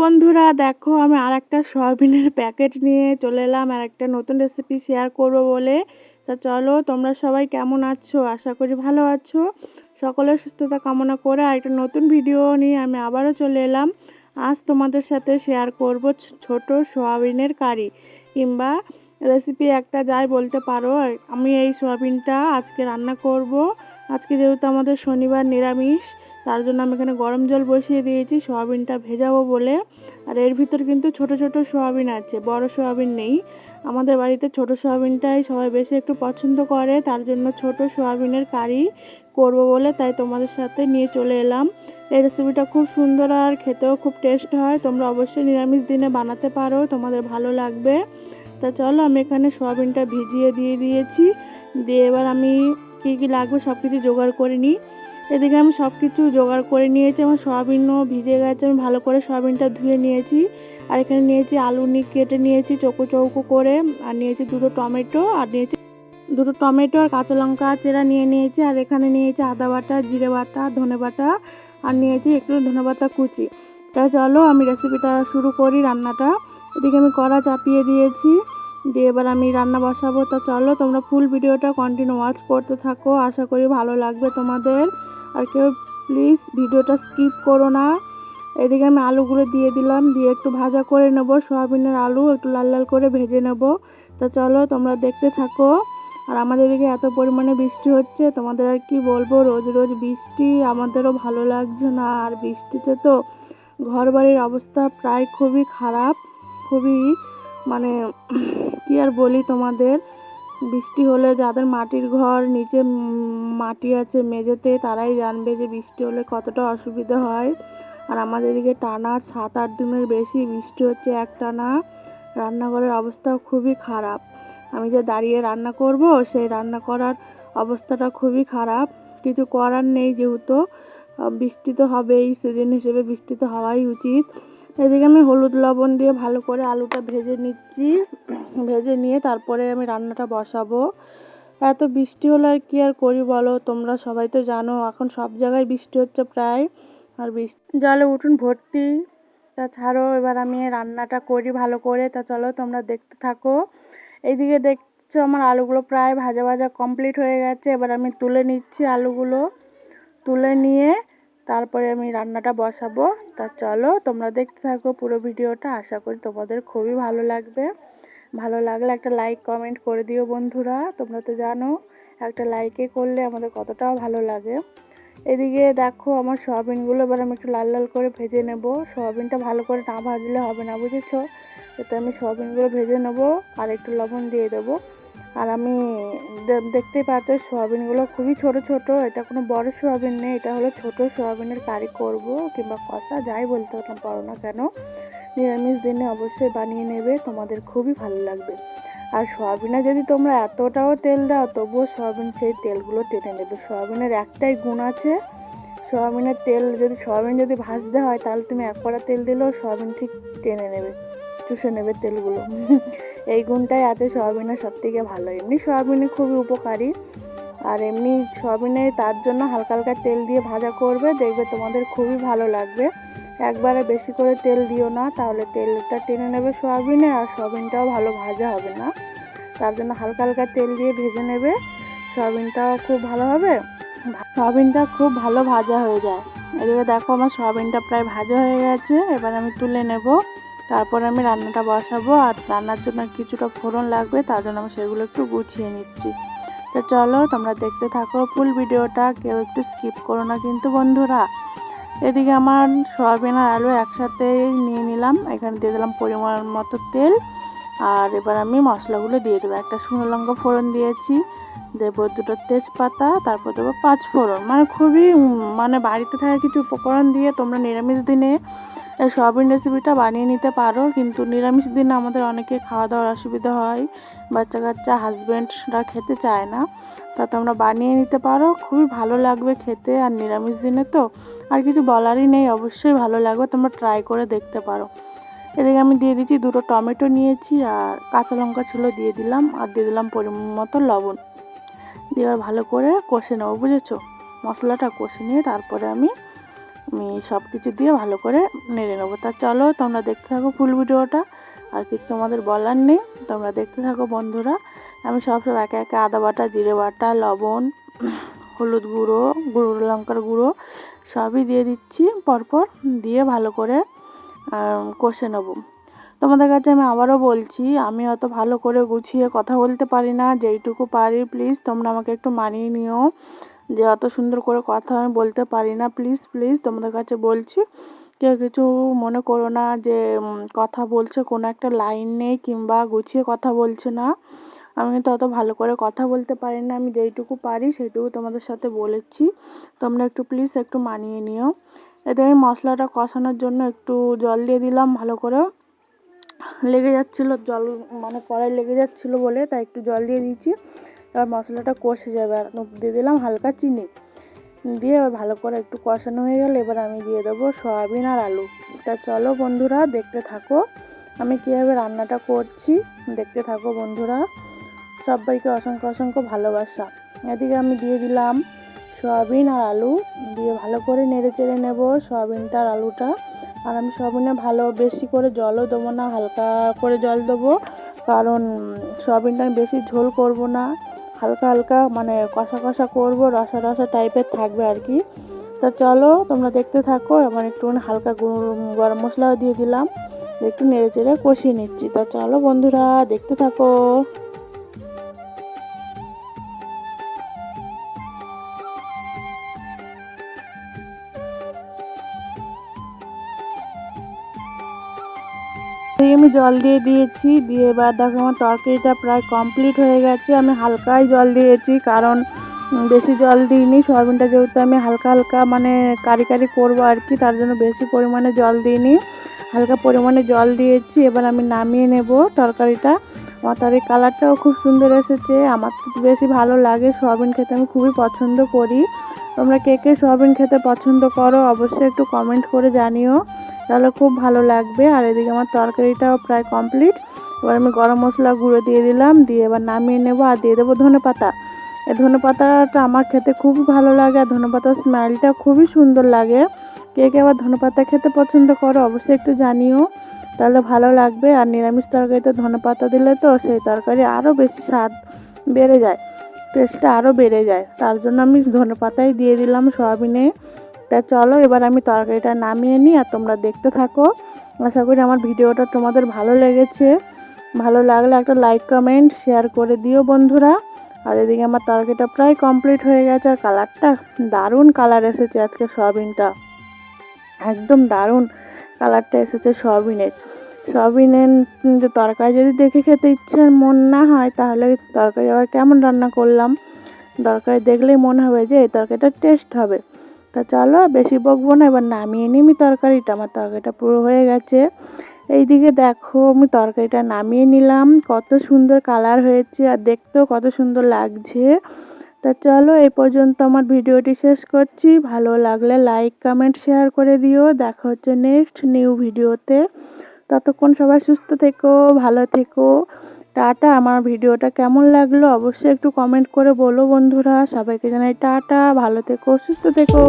বন্ধুরা, দেখো আমি আর একটা সয়াবিনের প্যাকেট নিয়ে চলে এলাম আর একটা নতুন রেসিপি শেয়ার করব বলে। তা চলো, তোমরা সবাই কেমন আছো? আশা করি ভালো আছো। সকলের সুস্থতা কামনা করে আর একটা নতুন ভিডিও নিয়ে আমি আবারও চলে এলাম। আজ তোমাদের সাথে শেয়ার করব ছোট সয়াবিনের কারি কিংবা রেসিপি একটা, যাই বলতে পারো। আমি এই সয়াবিনটা আজকে রান্না করব। আজকে যেহেতু আমাদের শনিবার নিরামিষ তার জন্য আমি এখানে গরম জল বসিয়ে দিয়েছি, সয়াবিনটা ভেজাবো বলে। আর এর ভিতর কিন্তু ছোট ছোট সয়াবিন আছে, বড় সয়াবিন নেই। আমাদের বাড়িতে ছোট সয়াবিনটাই সবাই বেশি একটু পছন্দ করে, তার জন্য ছোট সয়াবিনের কারি করব বলে তাই তোমাদের সাথে নিয়ে চলে এলাম। এই রেসিপিটা খুব সুন্দর আর খেতেও খুব টেস্ট হয়, তোমরা অবশ্যই নিরামিষ দিনে বানাতে পারো, তোমাদের ভালো লাগবে। তা চলো আমি এখানে সয়াবিনটা ভিজিয়ে দিয়ে দিয়েছি, দিয়ে এবার আমি কী কী লাগবে সব কিছু জোগাড় করে নিই। এদিকে আমি সব কিছু জোগাড় করে নিয়েছি, আমার সয়াবিনও ভিজে গেছে, আমি ভালো করে সয়াবিনটা ধুয়ে নিয়েছি। আর এখানে নিয়েছি আলু নি কেটে নিয়েছি চৌকো চৌকো করে, আর নিয়েছি দুটো টমেটো, আর নিয়েছি দুটো টমেটো আর কাঁচা লঙ্কা চেরা নিয়ে নিয়েছি, আর এখানে নিয়েছি আদা বাটা, জিরে বাটা, ধনে বাটা, আর নিয়েছি একটু ধনে পাতা কুচি। তা চলো আমি রেসিপিটা শুরু করি রান্নাটা। এদিকে আমি কড়া চাপিয়ে দিয়েছি, দিয়ে এবার আমি রান্না বসাবো। তা চলো তোমরা ফুল ভিডিওটা কন্টিনিউ ওয়াচ করতে থাকো। আশা করি ভালো লাগবে তোমাদের। আর কেউ প্লিজ ভিডিওটা স্কিপ করো না। এদিকে আমি আলুগুলো দিয়ে দিলাম, দিয়ে একটু ভাজা করে নেব, সয়াবিনের আলু একটু লাল লাল করে ভেজে নেব। তা চলো তোমরা দেখতে থাকো। আর আমাদের এদিকে এত পরিমাণে বৃষ্টি হচ্ছে, তোমাদের আর কি বলব? রোজ রোজ বৃষ্টি, আমাদেরও ভালো লাগছে না। আর বৃষ্টিতে তো ঘর বাড়ির অবস্থা প্রায় খুবই খারাপ, খুবই মানে কি আর বলি তোমাদের? বৃষ্টি হলে যাদের মাটির ঘর নিচে মাটি আছে মেঝেতে, তারাই জানবে যে বৃষ্টি হলে কতটা অসুবিধা হয়। আর আমাদের এদিকে টানা সাত আট দিনের বেশি বৃষ্টি হচ্ছে এক টানা রান্নাঘরের অবস্থা খুবই খারাপ। আমি যে দাঁড়িয়ে রান্না করব, সেই রান্না করার অবস্থাটা খুবই খারাপ। কিছু করার নেই যেহেতু। বৃষ্টি তো হবেই সিজন হিসেবে বৃষ্টি তো হওয়াই উচিত। এদিকে আমি হলুদ লবণ দিয়ে ভালো করে আলুটা ভেজে নিচ্ছি। ভেজে নিয়ে তারপরে আমি রান্নাটা বসাবো। এত বৃষ্টি হলে আর কী আর করি বলো? তোমরা সবাই তো জানো, এখন সব জায়গায় বৃষ্টি হচ্ছে প্রায়। আর বৃষ্টি জলে উঠুন ভর্তি। তা ছাড়ো, এবার আমি রান্নাটা করি ভালো করে। তা চলো তোমরা দেখতে থাকো। এইদিকে দেখছ আমার আলুগুলো প্রায় ভাজা ভাজা কমপ্লিট হয়ে গেছে। এবার আমি তুলে নিচ্ছি আলুগুলো। তুলে নিয়ে তারপরে আমি রান্নাটা বসাবো। তা চলো তোমরা দেখতে থাকো পুরো ভিডিওটা। আশা করি তোমাদের খুবই ভালো লাগবে। ভালো লাগলে একটা লাইক কমেন্ট করে দিও বন্ধুরা। তোমরা তো জানো, একটা লাইকে করলে আমাদের কতটাও ভালো লাগে। এদিকে দেখো আমার সয়াবিনগুলো এবার আমি একটু লাল লাল করে ভেজে নেব। সয়াবিনটা ভালো করে না ভাজলে হবে না, বুঝেছ? এতে আমি সয়াবিনগুলো ভেজে নেব আর একটু লবণ দিয়ে দেবো। আর আমি দেখতেই পাচ্ছ সয়াবিনগুলো খুবই ছোট ছোট। এটা কোনো বড় সোয়াবিন নেই, এটা হলো ছোট সোয়াবিনের কারি করব কিংবা কষা, যাই বলতে না পারো না কেন। নিরামিষ দিনে অবশ্যই বানিয়ে নেবে, তোমাদের খুবই ভালো লাগবে। আর সোয়াবিনে যদি তোমরা এতটাও তেল দাও, তবুও সোয়াবিন সেই তেলগুলো টেনে নেবে। সোয়াবিনের একটাই গুণ আছে, সোয়াবিনের তেল যদি, সোয়াবিন যদি ভাজতে হয়, তাহলে তুমি এক কড়া তেল দিলেও সোয়াবিন ঠিক টেনে নেবে। চুষে নেবে তেলগুলো। এই গুণটাই আছে সয়াবিনের সব থেকে ভালো। এমনি সয়াবিনে খুবই উপকারী। আর এমনি সয়াবিনে তার জন্য হালকা হালকা তেল দিয়ে ভাজা করবে, দেখবে তোমাদের খুবই ভালো লাগবে। একবারে বেশি করে তেল দিও না, তাহলে তেলটা টেনে নেবে সয়াবিনে আর সয়াবিনটাও ভালো ভাজা হবে না। তার জন্য হালকা হালকা তেল দিয়ে ভেজে নেবে, সয়াবিনটাও খুব ভালো হবে। সয়াবিনটা খুব ভালো ভাজা হয়ে যায়। এদিকে দেখো আমার সয়াবিনটা প্রায় ভাজা হয়ে গেছে, এবার আমি তুলে নেব। তারপর আমি রান্নাটা বসাবো আর রান্নার জন্য কিছুটা ফোড়ন লাগবে, তার জন্য আমি সেগুলো একটু গুছিয়ে নিচ্ছি। তো চলো, তোমরা দেখতে থাকো ফুল ভিডিওটা, কেউ একটু স্কিপ করো না কিন্তু বন্ধুরা। এদিকে আমার সয়াবিন আর আলু একসাথে নিয়ে নিলাম, এখানে দিয়ে দিলাম পরিমাণ মতো তেল। আর এবার আমি মশলাগুলো দিয়ে দেবো, একটা শুকনো লঙ্কা ফোড়ন দিয়েছি, দেবো দুটো তেজপাতা, তারপর দেবো পাঁচ ফোড়ন। মানে খুবই মানে বাড়িতে থাকা কিছু উপকরণ দিয়ে তোমরা নিরামিষ দিনে সয়াবিন রেসিপিটা বানিয়ে নিতে পারো, কিন্তু নিরামিষ দিনে আমাদের অনেকে খাওয়া দাওয়ার অসুবিধা হয়। বাচ্চা কাচ্চা হাজব্যান্ডরা খেতে চায় না। তা তোমরা বানিয়ে নিতে পারো, খুবই ভালো লাগবে খেতে আর নিরামিষ দিনে তো। আর কিছু বলারই নেই, অবশ্যই ভালো লাগবে, তোমরা ট্রাই করে দেখতে পারো। এদিকে আমি দিয়ে দিচ্ছি দুটো টমেটো নিয়েছি আর কাঁচা লঙ্কা ছিল দিয়ে দিলাম আর দিয়ে দিলাম পরিমাণ মতো লবণ। দিয়ে ভালো করে কষে নেব, বুঝেছ? মশলাটা কষে নিয়ে তারপরে আমি আমি সব কিছু দিয়ে ভালো করে নেড়ে নেব। তা চলো, তোমরা দেখতে থাকো ফুল ভিডিওটা। আর কিছু তোমাদের বলার নেই। তোমরা দেখতে থাকো বন্ধুরা। আমি সব সব একে একে আদা বাটা, জিরে বাটা, লবণ, হলুদ গুঁড়ো গুঁড়ো লঙ্কার গুঁড়ো সবই দিয়ে দিচ্ছি। পরপর দিয়ে ভালো করে কষে নেব। তোমাদের কাছে আমি আবারও বলছি, আমি অত ভালো করে গুছিয়ে কথা বলতে পারি না। যেইটুকু পারি, প্লিজ তোমরা আমাকে একটু মানিয়ে নিও। যে অত সুন্দর করে কথা আমি বলতে পারি না। প্লিজ প্লিজ তোমাদের কাছে বলছি, কেউ কিছু মনে করো না যে কথা বলছে, কোনো একটা লাইন নেই কিংবা গুছিয়ে কথা বলছে না। আমি কিন্তু অত ভালো করে কথা বলতে পারি না, আমি যেইটুকু পারি সেইটুকু তোমাদের সাথে বলেছি। তোমরা একটু প্লিজ একটু মানিয়ে নিও। এতে আমি মশলাটা কষানোর জন্য একটু জল দিয়ে দিলাম ভালো করে। লেগে যাচ্ছিল, জল মানে কড়াই লেগে যাচ্ছিল বলে তাই একটু জল দিয়ে দিয়েছি। এবার মশলাটা কষে যাবে। আর দিয়ে দিলাম হালকা চিনি। দিয়ে এবার ভালো করে একটু কষানো হয়ে গেলে এবার আমি দিয়ে দেবো সয়াবিন আর আলু। তা চলো বন্ধুরা, দেখতে থাকো। আমি কীভাবে রান্নাটা করছি, দেখতে থাকো বন্ধুরা। সবাইকে অসংখ্য অসংখ্য ভালোবাসা। এদিকে আমি দিয়ে দিলাম সয়াবিন আর আলু। দিয়ে ভালো করে নেড়ে চেড়ে নেব সয়াবিনটা আর আলুটা। আর আমি সয়াবিনে ভালো বেশি করে জলও দেবো না, হালকা করে জল দেবো। কারণ সয়াবিনটা আমি বেশি ঝোল করব না। হালকা হালকা মানে কষা কষা করব, রসা রসা টাইপের থাকবে আর কি। তা চলো, তোমরা দেখতে থাকো, এবার একটু হালকা গরম মশলাও দিয়ে দিলাম, একটু নেড়ে চেড়ে কষিয়ে নিচ্ছি। তা চলো বন্ধুরা, দেখতে থাকো। আমি জল দিয়ে দিয়েছি, দিয়ে এবার দেখো আমার তরকারিটা প্রায় কমপ্লিট হয়ে গেছে। আমি হালকাই জল দিয়েছি, কারণ বেশি জল দিইনি। সয়াবিনটা যেহেতু আমি হালকা হালকা মানে কারি কারি করব আর কি, তার জন্য বেশি পরিমাণে জল দিইনি। হালকা পরিমাণে জল দিয়েছি, এবার আমি নামিয়ে নেব তরকারিটা। আমার তরকারির কালারটাও খুব সুন্দর এসেছে, আমার বেশি ভালো লাগে। সয়াবিন খেতে আমি খুবই পছন্দ করি। তোমরা কে কে সয়াবিন খেতে পছন্দ করো, অবশ্যই একটু কমেন্ট করে জানিও। তাহলে খুব ভালো লাগবে। আর এদিকে আমার তরকারিটাও প্রায় কমপ্লিট এবার আমি গরম মশলা গুঁড়ো দিয়ে দিলাম, দিয়ে এবার নামিয়ে নেব আর দিয়ে দেবো ধনে পাতা এই ধনে পাতাটা আমার খেতে খুবই ভালো লাগে আর ধনে পাতার স্মেলটা খুবই সুন্দর লাগে। কে কে আবার ধনে পাতা খেতে পছন্দ করো অবশ্যই একটু জানিও। তাহলে ভালো লাগবে আর নিরামিষ তরকারিতে ধনে পাতা দিলে তো সেই তরকারি আরও বেশি স্বাদ বেড়ে যায় টেস্টটা আরও বেড়ে যায়। তার জন্য আমি ধনে পাতাই দিয়ে দিলাম সয়াবিনে। তা চলো, এবার আমি তরকারিটা নামিয়ে নিই আর তোমরা দেখতে থাকো। আশা করি আমার ভিডিওটা তোমাদের ভালো লেগেছে। ভালো লাগলে একটা লাইক কমেন্ট শেয়ার করে দিও বন্ধুরা। আর এদিকে আমার তরকারিটা প্রায় কমপ্লিট হয়ে গেছে আর কালারটা দারুণ কালার এসেছে আজকে সয়াবিনটা। একদম দারুণ কালারটা এসেছে সয়াবিনের। সয়াবিনের যে তরকারি যদি দেখে খেতে ইচ্ছে মন না হয়, তাহলে তরকারি আবার কেমন রান্না করলাম? তরকারি দেখলেই মনে হবে যে এই তরকারিটা টেস্ট হবে। তা চলো, বেশি বকবো না, এবার নামিয়ে নিমি তরকারিটা। আমার তরকারিটা পুরো হয়ে গেছে। এইদিকে দেখো, আমি তরকারিটা নামিয়ে নিলাম। কত সুন্দর কালার হয়েছে আর দেখতেও কত সুন্দর লাগছে। তা চলো এই পর্যন্ত আমার ভিডিওটি শেষ করছি। ভালো লাগলে লাইক কমেন্ট শেয়ার করে দিও। দেখা হচ্ছে নেক্সট নিউ ভিডিওতে ততক্ষণ সবাই সুস্থ থেকো, ভালো থেকো। টাটা, আমার ভিডিওটা কেমন লাগল অবশ্যই একটু কমেন্ট করে বলো বন্ধুরা। সবাইকে জানাই টাটা, ভালো থেকো, সুস্থ থেকো।